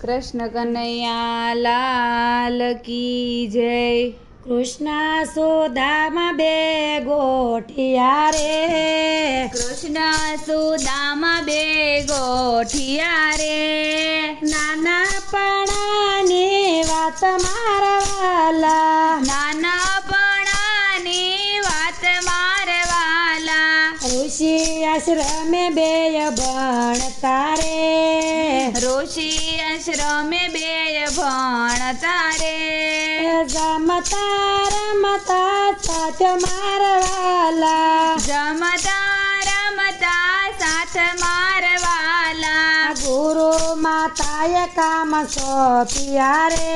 કૃષ્ણ કનૈયા લાલ કી જય. કૃષ્ણ સુદામા બે ગોઠિયા રે. કૃષ્ણ સુદામા બે ગોઠિયા રે. નાના પણાની વાત મારવાલા. નાનપણાની આશ્રમે બે ભણતા રે ઋષિ આશ્રમે બે ભણતા રે જમતા રમતા સાથ મારવાલા. જમતા રમતા સાથ મારવાલા માતાએ કામ સોંપ્યા રે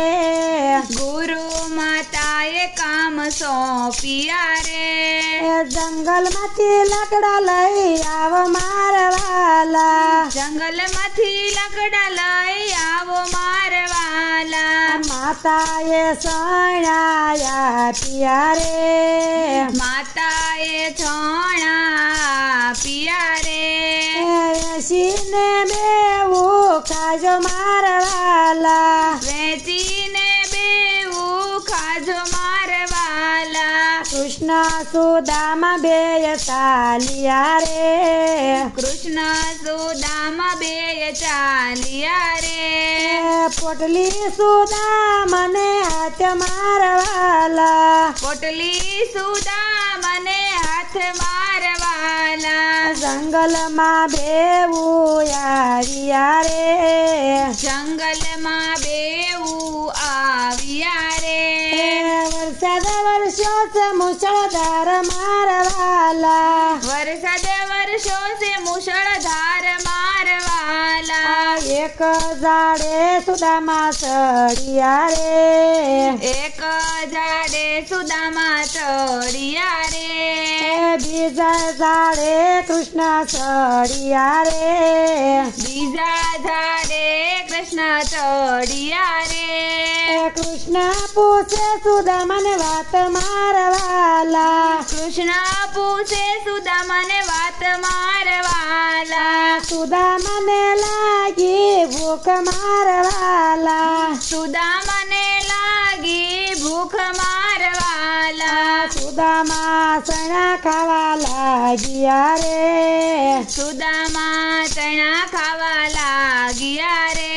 ગુરુ માતાએ કામ સોંપ્યા રે જંગલમાંથી લાકડા લઈ આવ મારવાલા. જંગલમાંથી લકડા લઈ આવો મારવાલા. માતાએ સણાયા પિયા રે માતાએ છોણા પિયા રે શીને ખાજો મારવાલા. વેચીને બેવું ખાજો મારવાલા. કૃષ્ણ સુદામા બે ચાલિયા રે. કૃષ્ણ સુદામા બે ચાલિયા રે પોટલી સુદામને હાથ મારવાલા. પોટલી સુદા મને હાથ મારવાલા જંગલમાં બેવું આવ્યા રે જંગલમાં બેવું આવ્યા રે વરસાદ વર્ષો છે મુસળધાર મારવાલા વરસાદ વર્ષો છે મુશળધાર મારવાલા એક ઝાડે સુદામાં ચડિયા રે એક ઝાડે સુદામા કૃષ્ણ ચડિયા રે બીજા ઝાડે કૃષ્ણ ચડિયા રે કૃષ્ણ પૂછે સુદામાને વાત મારવાલા કૃષ્ણ પૂછે સુદામાને વાત મારવાલા સુદામાને લાગી ભૂખ મારવાલા સુદામાને લાગી ભૂખ મારવાલા સુદામા ચણા ખાવા લાગ્યા રે. સુદામા ચણા ખાવા લાગ્યા રે.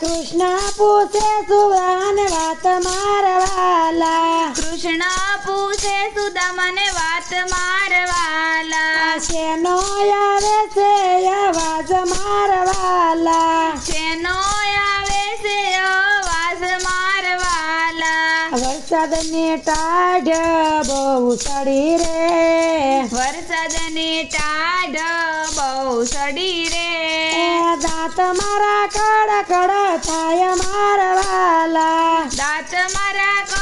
કૃષ્ણ પૂછે સુદામાને વાત મારવાલા. કૃષ્ણ પૂછે સુદામાને વાત મારવાલા. શેનો આવે છે? વરસાદની ટાઢ બહુ સડી રે. વરસાદની ટાઢ બહુ સડી રે. દાંત મારા કડકડ કડ થાય મારવાલા. દાંત મારા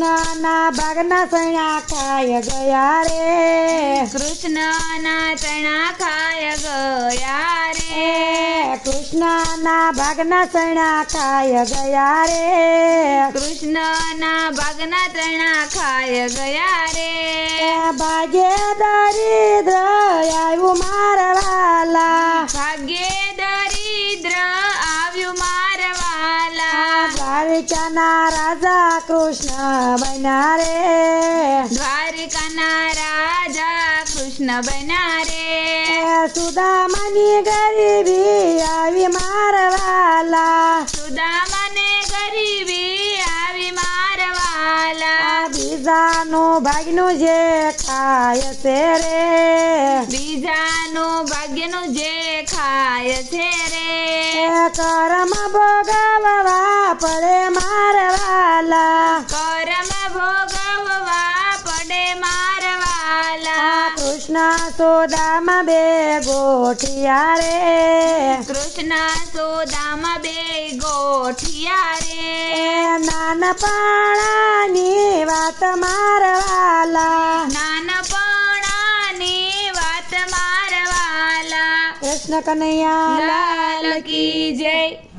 કૃષ્ણના ભાગના સણા ખાય ગયા રે. કૃષ્ણના સણા ખાય ગયા રે. કૃષ્ણના ભાગના સણા ખાય ગયા રે. કૃષ્ણના ભાગના ચણા ખાય ગયા રે. ભાગ્ય દરિદ્ર આવ્યું મારવાલા ભાગ્યે કૃષ્ણ બન્યા રે દ્વારિકાના રાજા કૃષ્ણ બન્યા રે સુદામાની ગરીબી આવી મારવાલા. સુદામાને ગરીબી આવી મારવાલા. બીજાનું ભાગનું જે ખાય છે રે. બીજાનું ભાગ્યનું જે ખાય છે રે. કરમ પડે મારવાલા કરમ ભોગવવા પડે મારવાલા કૃષ્ણ સોદામાં બે ગોઠિયા રે કૃષ્ણ સોદામાં બે ગોઠિયા રે નાનપણાની વાત મારવાલા નાનપણાની વાત મારવાલા કૃષ્ણ કનૈયા લાલ કી જય